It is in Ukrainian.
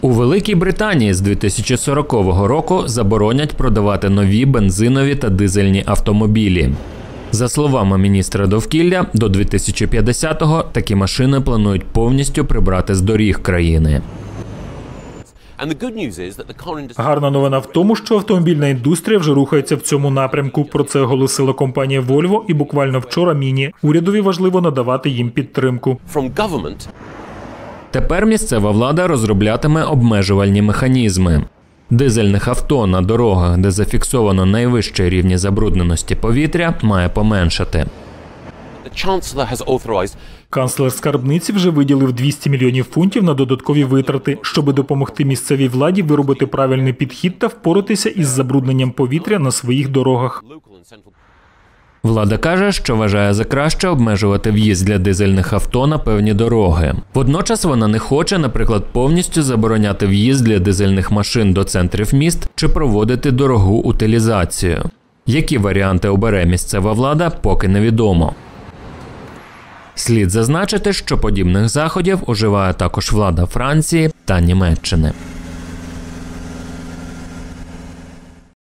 У Великій Британії з 2040 року заборонять продавати нові бензинові та дизельні автомобілі. За словами міністра довкілля, до 2050-го такі машини планують повністю прибрати з доріг країни. Гарна новина в тому, що автомобільна індустрія вже рухається в цьому напрямку. Про це оголосила компанія Volvo і буквально вчора міні. Урядові важливо надавати їм підтримку. Тепер місцева влада розроблятиме обмежувальні механізми. Дизельних авто на дорогах, де зафіксовано найвищі рівні забрудненості повітря, має поменшати. Канцлер скарбниці вже виділив 200 мільйонів фунтів на додаткові витрати, щоб допомогти місцевій владі виробити правильний підхід та впоратися із забрудненням повітря на своїх дорогах. Влада каже, що вважає за краще обмежувати в'їзд для дизельних авто на певні дороги. Водночас вона не хоче, наприклад, повністю забороняти в'їзд для дизельних машин до центрів міст чи проводити дорогу утилізацію. Які варіанти обере місцева влада, поки невідомо. Слід зазначити, що подібних заходів уживає також влада Франції та Німеччини.